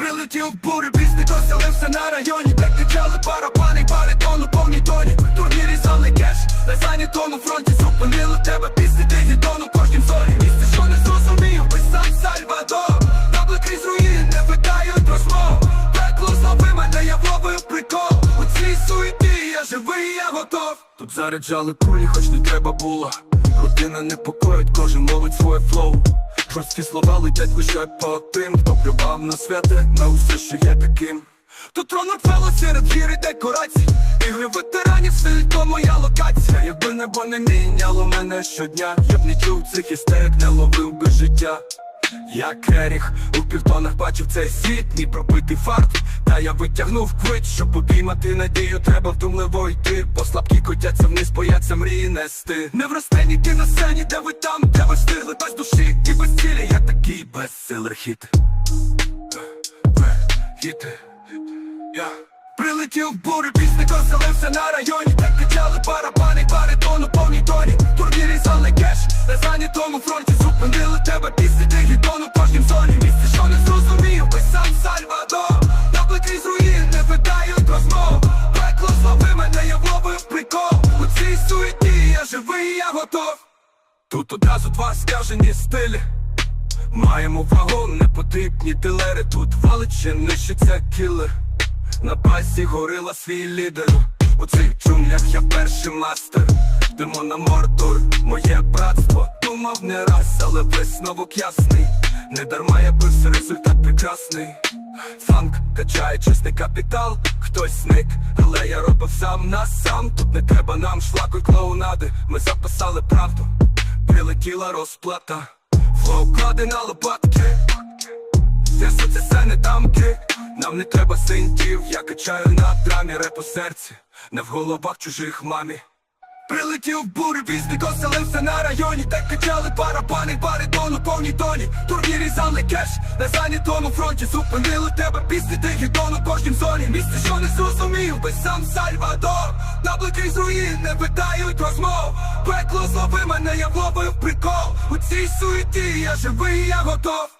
Прилетів бури, пісні доселився на районі. Де кричали барабани, баритону, повні тоні. В турнірі зали кеш, на зайнятому фронті. Зупинили тебе пісні дигітону кожнім зорі. Місце, що не зрозумів, би сам Сальвадор. Табли крізь руїн, не питають розмов Пекло злови мене, я вловив прикол. У цій суеті я живий, я готов. Тут заряджали кулі, хоч не треба було. Рутина непокоїть, кожен мовить своє флоу Прості слова летять лише по тим, хто плював на святе, на усе, що є таким. Тут трон Рокфелло серед гір і декорацій. Ігри ветеранів, то моя локація. Якби небо не міняло мене щодня Я б не чув цих істерик, не ловив би життя як Еріх у півтонах бачив цей світ, мій пробитий фарт. Та я витягнув квит, щоб обіймати надію, треба вдумливо йти Бо слабкі котяться вниз, бояться мрії нести. Не вросте ніки на сцені, де ви там, де ви встигли без душі і без цілі. Я такий безсилер хіт. Хіти Я Прилетів бури, пісник оселився на районі. Де кричали барабани, баритону, повні тоні. Турнірі зали кеш, на зайнятому фронті Зупинили тебе після готов? Тут одразу два скажені стилі. Маємо вагу, не потрібні дилери. Тут валить чи нищиться кілер. На базі горила свій лідер. У цих джунглях я перший мастер. Димо на мордор, моє братство. Думав не раз, але висновок ясний. Не дарма я бився, результат прекрасний Фанк качає чистий капітал, хтось зник, але я робив сам на сам. Тут не треба нам шлаку й клоунади Ми записали правду, прилетіла розплата Флоу кладе на лопатки. Трясуться сцени дамки Нам не треба синтів Я качаю на драмі реп у серці Не в головах чужих мамі. Прилетів бури, візник оселився на районі Де качали барабани, баритону, повні тоні Турнірі зали кеш, на зайнятому фронті. Зупинили тебе після у кожнім зоні. Місце, що не зрозумів, би сам Сальвадор. Табли з руїн, не питають розмов. Пекло злови мене, я вловив прикол. У цій суеті я живий, я готов